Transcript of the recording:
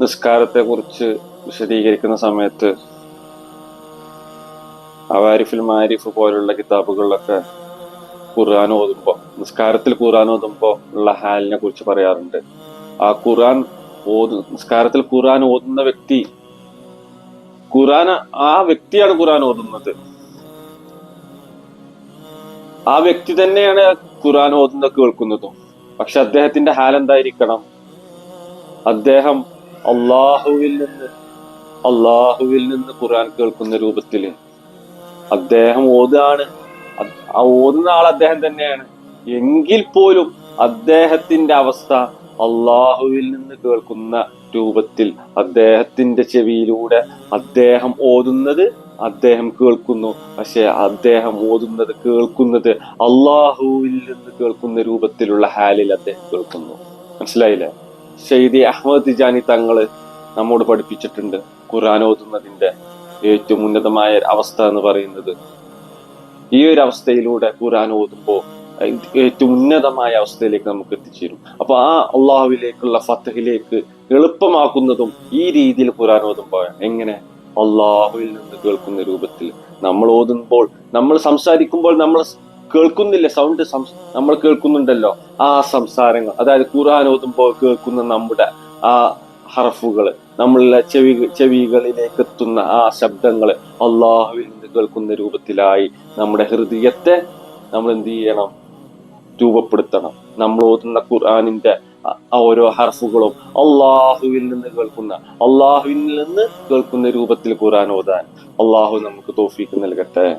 നിസ്കാരത്തെ കുറിച്ച് വിശദീകരിക്കുന്ന സമയത്ത് അവാരിഫിൽ മാരിഫ് പോലുള്ള കിതാബുകളിലൊക്കെ ഖുർആൻ ഓതുമ്പോൾ നിസ്കാരത്തിൽ ഖുർആൻ ഓതുമ്പോൾ ഉള്ള ഹാലിനെ കുറിച്ച് പറയാറുണ്ട്. ആ ഖുർആൻ ഓതു നിസ്കാരത്തിൽ ഖുർആൻ ഓതുന്ന വ്യക്തി ഖുർആൻ ആ വ്യക്തിയാണ് ഖുർആൻ ഓതുന്നത്. ആ വ്യക്തി തന്നെയാണ് ഖുർആൻ ഓതുന്നത് കേൾക്കുന്നതും പക്ഷെ അദ്ദേഹത്തിന്റെ ഹാൽ എന്തായിരിക്കണം അദ്ദേഹം അള്ളാഹുവിൽ നിന്ന് അള്ളാഹുവിൽ നിന്ന് ഖുർആൻ കേൾക്കുന്ന രൂപത്തിൽ അദ്ദേഹം ഓതാണ് ആ ഓതുന്ന ആൾ അദ്ദേഹം തന്നെയാണ്. എങ്കിൽ പോലും അദ്ദേഹത്തിന്റെ അവസ്ഥ അള്ളാഹുവിൽ നിന്ന് കേൾക്കുന്ന രൂപത്തിൽ അദ്ദേഹത്തിന്റെ ചെവിയിലൂടെ അദ്ദേഹം ഓതുന്നത് അദ്ദേഹം കേൾക്കുന്നു. പക്ഷെ അദ്ദേഹം ഓതുന്നത് കേൾക്കുന്നത് അള്ളാഹുവിൽ നിന്ന് കേൾക്കുന്ന രൂപത്തിലുള്ള ഹാലിൽ അദ്ദേഹം കേൾക്കുന്നു. മനസ്സിലായില്ലേ? ഷെയ്ദി അഹമ്മദ് തിജാനി തങ്ങൾ നമ്മോട് പഠിപ്പിച്ചിട്ടുണ്ട് ഖുർആൻ ഓതുന്നതിന്റെ ഏറ്റവും ഉന്നതമായ അവസ്ഥ എന്ന് പറയുന്നത്. ഈ ഒരു അവസ്ഥയിലൂടെ ഖുർആൻ ഓതുമ്പോൾ ഏറ്റവും ഉന്നതമായ അവസ്ഥയിലേക്ക് നമുക്ക് എത്തിച്ചേരും. അപ്പൊ ആ അള്ളാഹുവിലേക്കുള്ള ഫത്തഹിലേക്ക് എളുപ്പമാക്കുന്നതും ഈ രീതിയിൽ ഖുർആൻ ഓതുമ്പോൾ എങ്ങനെ? അള്ളാഹുവിൽ നിന്ന് കേൾക്കുന്ന രൂപത്തിൽ. നമ്മൾ ഓതുമ്പോൾ നമ്മൾ സംസാരിക്കുമ്പോൾ നമ്മൾ കേൾക്കുന്നില്ല. സൗണ്ട് നമ്മൾ കേൾക്കുന്നുണ്ടല്ലോ. ആ സംസാരങ്ങൾ. അതായത് ഖുർആൻ ഓതുമ്പോൾ കേൾക്കുന്ന നമ്മുടെ ആ ഹറഫുകൾ നമ്മളുടെ ചെവി ചെവികളിലേക്ക് എത്തുന്ന ആ ശബ്ദങ്ങൾ അള്ളാഹുവിൽ നിന്ന് കേൾക്കുന്ന രൂപത്തിലായി നമ്മുടെ ഹൃദയത്തെ നമ്മൾ എന്ത് ചെയ്യണം? രൂപപ്പെടുത്തണം. നമ്മൾ ഓതുന്ന ഖുർആാനിന്റെ ഓരോ ഹർഫുകളും അള്ളാഹുവിൽ നിന്ന് കേൾക്കുന്ന അള്ളാഹുവിൽ നിന്ന് കേൾക്കുന്ന രൂപത്തിൽ ഖുർആൻ ഓതാൻ. അള്ളാഹു നമുക്ക് തോഫീക്ക് നൽകട്ടെ.